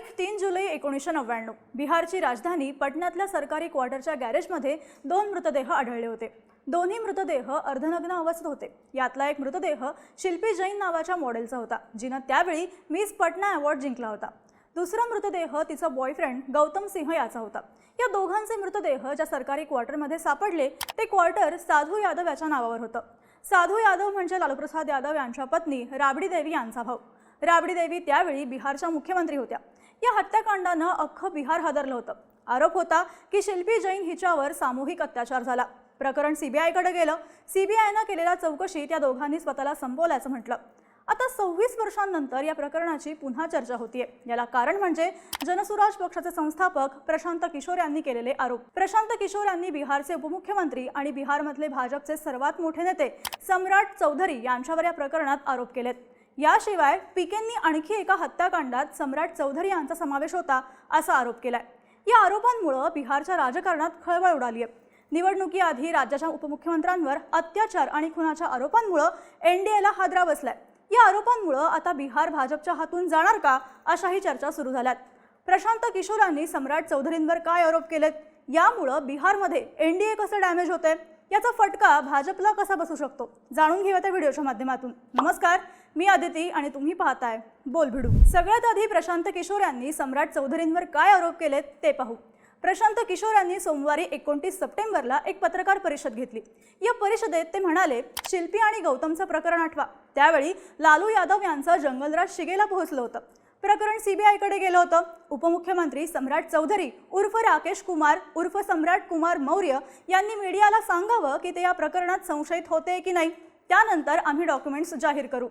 तारीख तीन जुलै एकोणीसशे नव्याण्णव. बिहारची राजधानी पटण्यातल्या सरकारी क्वार्टरच्या गॅरेजमध्ये दोन मृतदेह आढळले होते. दोन्ही मृतदेह अर्धनग्न अवस्थेत होते. यातला एक मृतदेह शिल्पी जैन नावाच्या मॉडेलचा होता जिनं त्यावेळी मिस पटना अवॉर्ड जिंकला होता. दुसरा मृतदेह तिचा बॉयफ्रेंड गौतम सिंह याचा होता. या दोघांचे मृतदेह ज्या सरकारी क्वार्टरमध्ये सापडले ते क्वार्टर साधू यादव याच्या नावावर होतं. साधू यादव म्हणजे लालूप्रसाद यादव यांच्या पत्नी राबडी देवी यांचा भाऊ. राबडी देवी त्यावेळी बिहारच्या मुख्यमंत्री होत्या. या हत्याकांडानं अख्खं बिहार हादरलं होतं. आरोप होता की शिल्पी जैन हिच्यावर सामूहिक अत्याचार झाला. प्रकरण सीबीआयकडे गेलं. सीबीआयनं केलेल्या चौकशीत या दोघांनी स्वतःला संपवल्याचं म्हटलं. आता सव्वीस वर्षांनंतर या प्रकरणाची पुन्हा चर्चा होतीये. याला कारण म्हणजे जनसुराज पक्षाचे संस्थापक प्रशांत किशोर यांनी केलेले आरोप. प्रशांत किशोर यांनी बिहारचे उपमुख्यमंत्री आणि बिहारमधले भाजपचे सर्वात मोठे नेते सम्राट चौधरी यांच्यावर या प्रकरणात आरोप केलेत. याशिवाय पिकेंनी आणखी एका हत्याकांडात सम्राट चौधरी यांचा समावेश होता असा आरोप केलाय. या आरोपांमुळं बिहारच्या राजकारणात खळबळ उडाली आहे निवडणुकीआधी राज्याच्या उपमुख्यमंत्र्यांवर अत्याचार आणि खुनाच्या आरोपांमुळं एनडीएला हादरा बसलाय. या आरोपांमुळं आता बिहार भाजपच्या हातून जाणार का अशाही चर्चा सुरू झाल्यात. प्रशांत किशोरांनी सम्राट चौधरींवर काय आरोप केलेत? यामुळं बिहारमध्ये एनडीए कसं डॅमेज होते याचा फटका भाजपला कसा बसू शकतो? जाणून घेऊया त्या व्हिडिओच्या माध्यमातून. नमस्कार मी आदिती आणि तुम्ही पाहताय बोल भिडू सगळ्यात आधी प्रशांत किशोर यांनी सम्राट चौधरींवर काय आरोप केलेत ते पाहू. प्रशांत किशोर यांनी सोमवारी एकोणतीस सप्टेंबरला एक पत्रकार परिषद घेतली. या परिषदेत ते म्हणाले शिल्पी आणि गौतमचं प्रकरण आठवा. त्यावेळी लालू यादव यांचं जंगलराज शिगेला पोहोचलं होतं. प्रकरण सीबीआयकडे गेलं होतं. उपमुख्यमंत्री सम्राट चौधरी उर्फ राकेश कुमार उर्फ सम्राट कुमार मौर्य यांनी मीडियाला सांगावं की ते या प्रकरणात संशयित होते की नाही. त्यानंतर आम्ही डॉक्युमेंट्स जाहीर करू.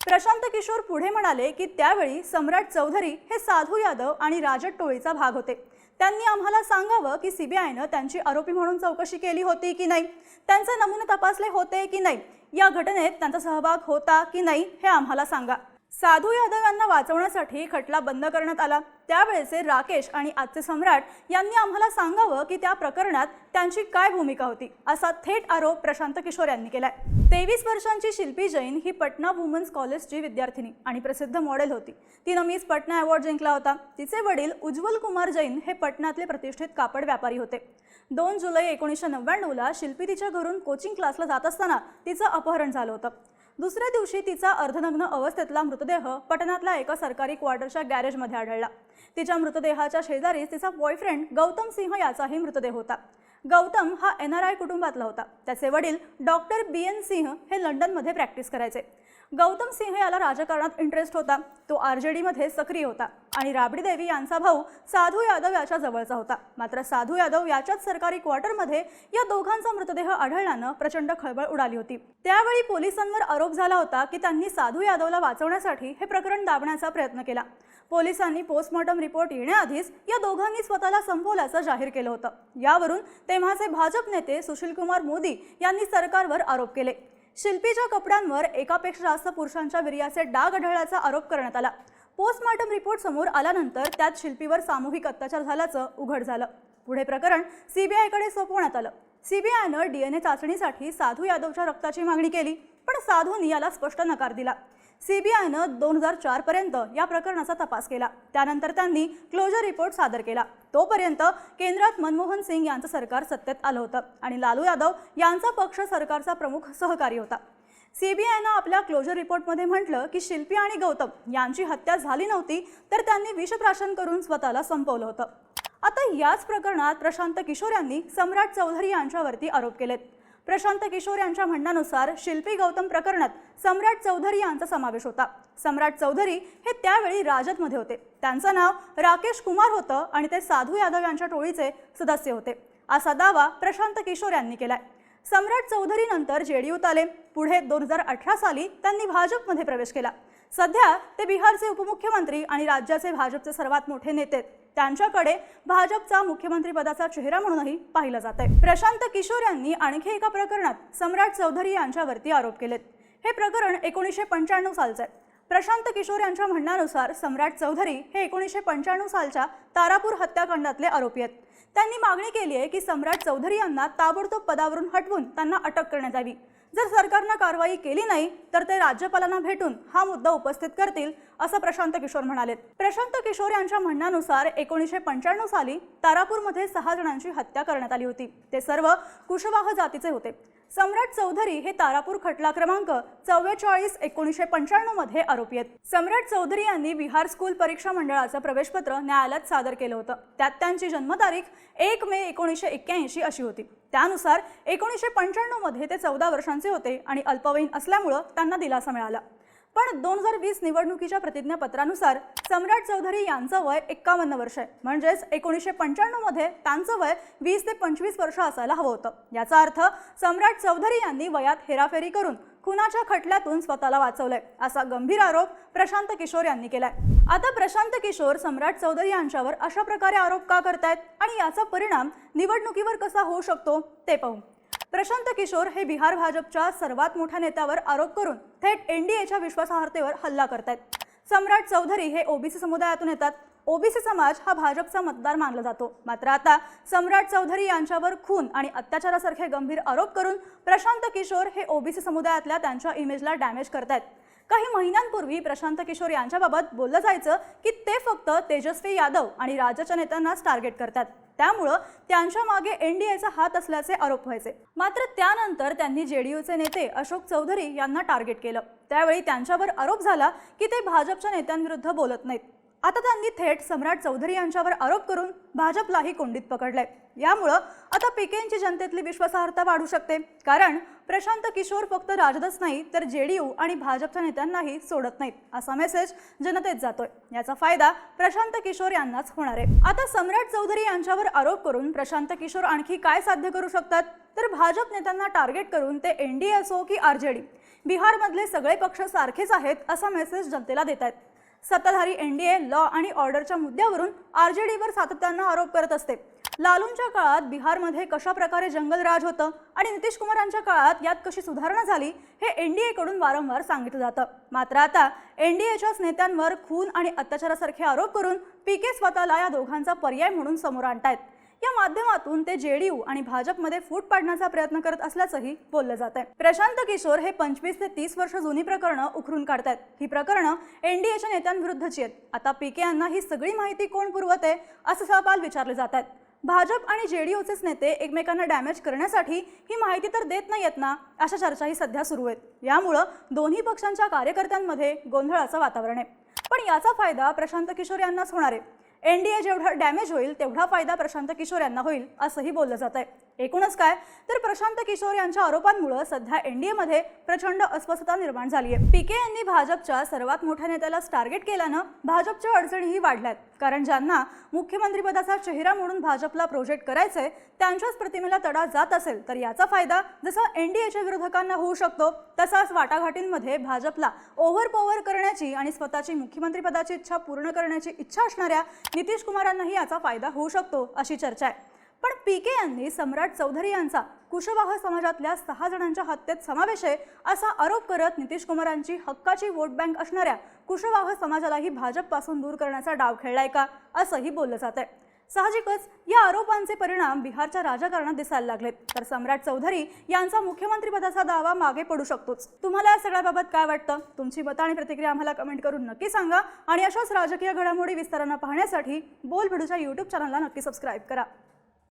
प्रशांत किशोर पुढे म्हणाले की त्यावेळी सम्राट चौधरी हे साधू यादव आणि राजट टोळीचा भाग होते. त्यांनी आम्हाला सांगावं की सीबीआयनं त्यांची आरोपी म्हणून चौकशी केली होती की नाही. त्यांचे नमुने तपासले होते की नाही. या घटनेत त्यांचा सहभाग होता की नाही हे आम्हाला सांगा. साधू यादव यांना वाचवण्यासाठी खटला बंद करण्यात आला. त्यावेळेचे राकेश आणि आजचे सम्राट यांनी आम्हाला सांगावं की त्या प्रकरणात त्यांची काय भूमिका होती असा थेट आरोप प्रशांत किशोर यांनी केलाय. तेवीस वर्षांची शिल्पी जैन ही पटना वुमन्स कॉलेजची विद्यार्थिनी आणि प्रसिद्ध मॉडेल होती. तिनं मीच पटना अवॉर्ड जिंकला होता. तिचे वडील उज्ज्वल कुमार जैन हे पटनातले प्रतिष्ठित कापड व्यापारी होते. दोन जुलै एकोणीसशे नव्याण्णवला शिल्पी तिच्या घरून कोचिंग क्लासला जात असताना तिचं अपहरण झालं होतं. दुसऱ्या दिवशी तिचा अर्धनग्न अवस्थेतला मृतदेह पटणातल्या एका सरकारी क्वार्टरच्या गॅरेजमध्ये आढळला. तिच्या मृतदेहाच्या शेजारीच तिचा बॉयफ्रेंड गौतम सिंह याचाही मृतदेह होता. गौतम हा एन आर आय कुटुंबातला होता. त्याचे वडील डॉक्टर बी एन सिंह हे लंडनमध्ये प्रॅक्टिस करायचे. गौतम सिंह याला राजकारणात इंटरेस्ट होता. तो आर जे डीमध्ये सक्रिय होता. आणि राबडी देवी यांचा भाऊ साधू यादव याच्या जवळचा होता. मात्र साधू यादव याच्याच सरकारी क्वार्टरमध्ये या दोघांचा मृतदेह आढळल्यानं प्रचंड खळबळ उडाली होती. त्यावेळी पोलिसांवर आरोप झाला होता की त्यांनी साधू यादवला वाचवण्यासाठी हे प्रकरण दाबण्याचा प्रयत्न केला. पोलिसांनी पोस्टमॉर्टम रिपोर्ट येण्याआधीच या दोघांनी स्वतःला संपवल्याचं जाहीर केलं होतं. यावरून तेव्हाचे भाजप नेते सुशीलकुमार मोदी यांनी सरकारवर आरोप केले. शिल्पीच्या कपड्यांवर एकापेक्षा जास्त पुरुषांच्या वीर्याचे डाग आढळल्याचा आरोप करण्यात आला. पोस्टमॉर्टम रिपोर्ट समोर आल्यानंतर त्यात शिल्पीवर सामूहिक अत्याचार झाल्याचं उघड झालं. पुढे प्रकरण सीबीआयकडे सोपवण्यात आलं. सीबीआयनं डीएनए चाचणीसाठी साधू यादवच्या रक्ताची मागणी केली पण साधूंनी याला स्पष्ट नकार दिला. सीबीआयनं दोन हजार चार पर्यंत या प्रकरणाचा तपास केला. त्यानंतर त्यांनी क्लोजर रिपोर्ट सादर केला. तोपर्यंत केंद्रात मनमोहन सिंग यांचं सरकार सत्तेत आलं होतं आणि लालू यादव यांचा पक्ष सरकारचा प्रमुख सहकारी होता. सीबीआयनं आपल्या क्लोजर रिपोर्टमध्ये म्हटलं की शिल्पी आणि गौतम यांची हत्या झाली नव्हती तर त्यांनी विषप्राशन करून स्वतःला संपवलं होतं. आता याच प्रकरणात प्रशांत किशोर यांनी सम्राट चौधरी यांच्यावरती आरोप केलेत. प्रशांत किशोर यांच्या म्हणण्यानुसार शिल्पी गौतम प्रकरणात सम्राट चौधरी यांचा समावेश होता. सम्राट चौधरी हे त्यावेळी राजदमध्ये होते. त्यांचं नाव राकेश कुमार होतं आणि ते साधू यादव यांच्या टोळीचे सदस्य होते. असा दावा प्रशांत किशोर यांनी केलाय. सम्राट चौधरी नंतर जेडीयूत आले. पुढे दोन हजार अठरा साली त्यांनी भाजपमध्ये प्रवेश केला. सध्या ते बिहारचे उपमुख्यमंत्री आणि राज्याचे भाजपचे सर्वात मोठे नेते. आहेत. त्यांच्याकडे भाजपचा मुख्यमंत्री पदाचा चेहरा म्हणूनही पाहिलं जात आहे प्रशांत किशोर यांनी आणखी एका प्रकरणात सम्राट चौधरी यांच्यावरती आरोप केलेत. हे प्रकरण एकोणीसशे पंच्याण्णव सालचं आहे. प्रशांत किशोर यांच्या म्हणण्यानुसार सम्राट चौधरी हे एकोणीसशे पंच्याण्णव सालच्या तारापूर हत्याकांडातले आरोपी आहेत. त्यांनी मागणी केली आहे की सम्राट चौधरी यांना ताबडतोब पदावरून हटवून त्यांना अटक करण्यात यावी. जर सरकारनं कारवाई केली नाही तर ते राज्यपालांना भेटून हा मुद्दा उपस्थित करतील असं प्रशांत किशोर म्हणाले प्रशांत किशोर यांच्या म्हणण्यानुसार एकोणीसशे पंच्याण्णव साली तारापूरमध्ये सहा जणांची हत्या करण्यात आली होती. ते सर्व कुशवाह जातीचे होते. सम्राट चौधरी हे तारापूर खटला क्रमांक चव्वेचाळीस एकोणीसशे पंच्याण्णवमध्ये आरोपी आहेत. सम्राट चौधरी यांनी बिहार स्कूल परीक्षा मंडळाचं प्रवेशपत्र न्यायालयात सादर केलं होतं. त्यात त्यांची जन्मतारीख एक मे एकोणीसशे एक्क्याऐंशी अशी होती. त्यानुसार एकोणीसशे पंच्याण्णवमध्ये ते चौदा वर्षांचे होते आणि अल्पवयीन असल्यामुळं त्यांना दिलासा मिळाला. पण दोन हजार वीस निवडणुकीच्या प्रतिज्ञापत्रानुसार सम्राट चौधरी यांचं वय एक्कावन्न वर्ष आहे. म्हणजेच एकोणीसशे पंच्याण्णवमध्ये त्यांचं वय वीस ते पंचवीस वर्ष असायला हवं होतं. याचा अर्थ सम्राट चौधरी यांनी वयात हेराफेरी करून खुनाच्या खटल्यातून स्वतःला वाचवलंय असा गंभीर आरोप प्रशांत किशोर यांनी केलाय. आता प्रशांत किशोर सम्राट चौधरी यांच्यावर अशा प्रकारे आरोप का करतायत आणि याचा परिणाम निवडणुकीवर कसा होऊ शकतो ते पाहू. प्रशांत किशोर हे बिहार भाजपच्या सर्वात मोठ्या नेत्यावर आरोप करून थेट एनडीएच्या विश्वासार्हतेवर हल्ला करतायत. सम्राट चौधरी हे ओबीसी समुदायातून येतात. ओबीसी समाज हा भाजपचा मतदार मानला जातो. मात्र आता सम्राट चौधरी यांच्यावर खून आणि अत्याचारासारखे गंभीर आरोप करून प्रशांत किशोर हे ओबीसी समुदायातल्या त्यांच्या इमेजला डॅमेज करतायत. काही महिन्यांपूर्वी प्रशांत किशोर यांच्याबाबत बोललं जायचं की ते फक्त तेजस्वी यादव आणि राज्याच्या नेत्यांनाच टार्गेट करतात. त्यामुळं त्यांच्या मागे एनडीएचा हात असल्याचे आरोप व्हायचे. मात्र त्यानंतर त्यांनी जेडीयूचे नेते अशोक चौधरी यांना टार्गेट केलं. त्यावेळी त्यांच्यावर आरोप झाला की ते भाजपच्या नेत्यांविरुद्ध बोलत नाहीत. आता त्यांनी थेट सम्राट चौधरी यांच्यावर आरोप करून भाजपलाही कोंडीत पकडलंय. यामुळं आता पिकेंची जनतेतली विश्वासार्हता वाढू शकते. कारण प्रशांत किशोर फक्त राजदच नाही तर जेडीयू आणि भाजपच्या नेत्यांनाही सोडत नाहीत असा मेसेज जनतेत जातोय. याचा फायदा प्रशांत किशोर यांनाच होणार आहे. आता सम्राट चौधरी यांच्यावर आरोप करून प्रशांत किशोर आणखी काय साध्य करू शकतात? तर भाजप नेत्यांना टार्गेट करून ते एनडीए असो की आरजेडी बिहारमधले सगळे पक्ष सारखेच आहेत असा मेसेज जनतेला देत आहेत सत्ताधारी एनडीए लॉ आणि ऑर्डरच्या मुद्द्यावरून आरजेडीवर सातत्यानं आरोप करत असते. लालूंच्या काळात बिहारमध्ये कशा प्रकारे जंगलराज होतं आणि नितीश कुमारांच्या काळात यात कशी सुधारणा झाली हे एनडीएकडून वारंवार सांगितलं जातं. मात्र आता एनडीएच्याच नेत्यांवर खून आणि अत्याचारासारखे आरोप करून पी के स्वतःला या दोघांचा पर्याय म्हणून समोर आणतायत. या माध्यमातून ते जेडीयू आणि भाजपमध्ये फूट पाडण्याचा प्रयत्न करत असल्याचंही बोललं जात आहे प्रशांत किशोर हे पंचवीस ते तीस वर्ष जुनी प्रकरणं उखरून काढतायत. ही प्रकरणं एनडीएच्या नेत्यांविरुद्धची आहेत. आता पीके यांना ही सगळी माहिती कोण पुरवते असं सवाल विचारले जात आहेत भाजप आणि जेडीयूचेच नेते एकमेकांना डॅमेज करण्यासाठी ही माहिती तर देत नाहीयेत ना अशा चर्चाही सध्या सुरू आहेत. यामुळं दोन्ही पक्षांच्या कार्यकर्त्यांमध्ये गोंधळाचं वातावरण आहे. पण याचा फायदा प्रशांत किशोर यांनाच होणार आहे. एनडीए जेवढा डॅमेज होईल तेवढा फायदा प्रशांत किशोर यांना होईल असंही बोललं जात आहे एकूणच काय? तर प्रशांत किशोर यांच्या आरोपांमुळे सध्या एनडीएमध्ये प्रचंड अस्वस्थता निर्माण झाली आहे पीके यांनी भाजपच्या सर्वात मोठ्या नेत्याला टार्गेट केल्यानं भाजपच्या अडचणीही वाढल्यात. कारण ज्यांना मुख्यमंत्रीपदाचा चेहरा म्हणून भाजपला प्रोजेक्ट करायचंय त्यांच्याच प्रतिमेला तडा जात असेल तर याचा फायदा जसा एनडीएच्या विरोधकांना होऊ शकतो तसाच वाटाघाटींमध्ये भाजपला ओव्हर पॉवर करण्याची आणि स्वतःची मुख्यमंत्रीपदाची इच्छा पूर्ण करण्याची इच्छा असणाऱ्या नितीश कुमारांनाही याचा फायदा होऊ शकतो अशी चर्चा आहे. पण पीके यांनी सम्राट चौधरी यांचा कुशवाह समाजातल्या सहा जणांच्या हत्येत समावेश आहे असा आरोप करत नितीश कुमारांची हक्काची वोट बँक असणाऱ्या कुशवाह समाजालाही भाजपपासून दूर करण्याचा डाव खेळलाय का असंही बोललं जात आहे. साहजिकच या आरोपांचे परिणाम बिहारच्या राजकारणात दिसायला लागलेत. तर सम्राट चौधरी यांचा मुख्यमंत्रीपदाचा दावा मागे पडू शकतोच. तुम्हाला या सगळ्याबाबत काय वाटतं? तुमची मतं आणि प्रतिक्रिया आम्हाला कमेंट करून नक्की सांगा. आणि अशाच राजकीय घडामोडी विस्तारानं पाहण्यासाठी बोलभिडूच्या यूट्यूब चॅनलला नक्की सबस्क्राईब करा.